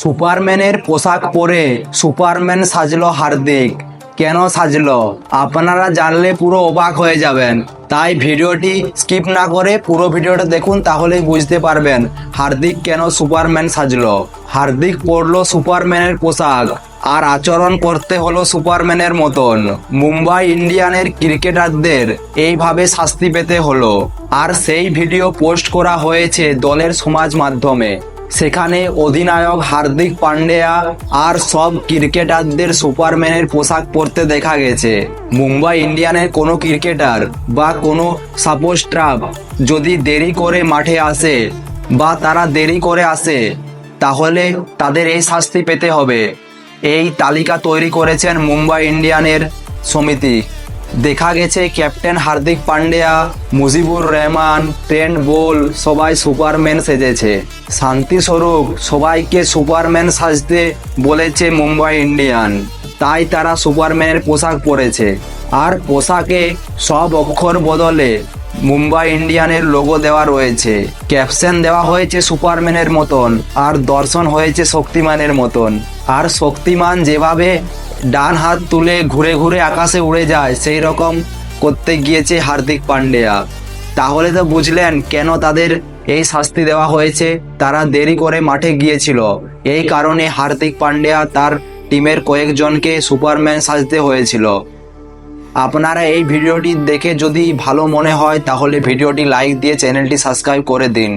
সুপারম্যানের পোশাক পরে সুপারম্যান সাজলো হার্দিক। কেন সাজলো? আপনারা জানলে পুরো অবাক হয়ে যাবেন। তাই ভিডিওটি স্কিপ না করে পুরো ভিডিওটা দেখুন, তাহলেই বুঝতে পারবেন হার্দিক কেন সুপারম্যান সাজলো। হার্দিক পরলো সুপারম্যানের পোশাক আর আচরণ করতে হলো সুপারম্যানের মতন। মুম্বাই ইন্ডিয়ানের ক্রিকেটারদের এইভাবে শাস্তি পেতে হলো। আর সেই ভিডিও পোস্ট করা হয়েছে দলের সমাজ মাধ্যমে। সেখানে অধিনায়ক হার্দিক পান্ডেয়া আর সব ক্রিকেটারদের সুপারম্যানের পোশাক পরতে দেখা গেছে। মুম্বাই ইন্ডিয়ানের কোনো ক্রিকেটার বা কোনো সাপোজ ট্রাপ যদি দেরি করে মাঠে আসে বা তারা দেরি করে আসে, তাহলে তাদের এই শাস্তি পেতে হবে। এই তালিকা তৈরি করেছেন মুম্বাই ইন্ডিয়ানের সমিতি। দেখা গেছে captain Hardik Pandya, Mujibur Rahman, Trent Boult, সবাই সুপারম্যান সেজেছে। শান্তিস্বরূপ সবাইকে সুপারম্যান সাজতে বলেছে মুম্বাই ইন্ডিয়ান। তাই তারা সুপারম্যানের পোশাক পরেছে। আর পোশাকে সব অক্ষর বদলে মুম্বাই ইন্ডিয়ানের লোগো দেওয়া রয়েছে। ক্যাপশন দেওয়া হয়েছে সুপারম্যানের মতন, আর দর্শন হয়েছে শক্তিমানের মতন। আর শক্তিমান যেভাবে ডান হাত তুলে ঘুরে ঘুরে আকাশে উড়ে যায়, সেই রকম করতে গিয়েছে হার্দিক পান্ডেয়া। তাহলে তো বুঝলেন কেন তাদের এই শাস্তি দেওয়া হয়েছে? তারা দেরি করে মাঠে গিয়েছিল। এই কারণে হার্দিক পান্ডিয়া তার টিমের কয়েকজনকে সুপারম্যান সাজতে হয়েছিল। আপনারা এই ভিডিওটি দেখে যদি ভালো মনে হয়, তাহলে ভিডিওটি লাইক দিয়ে চ্যানেলটি সাবস্ক্রাইব করে দিন।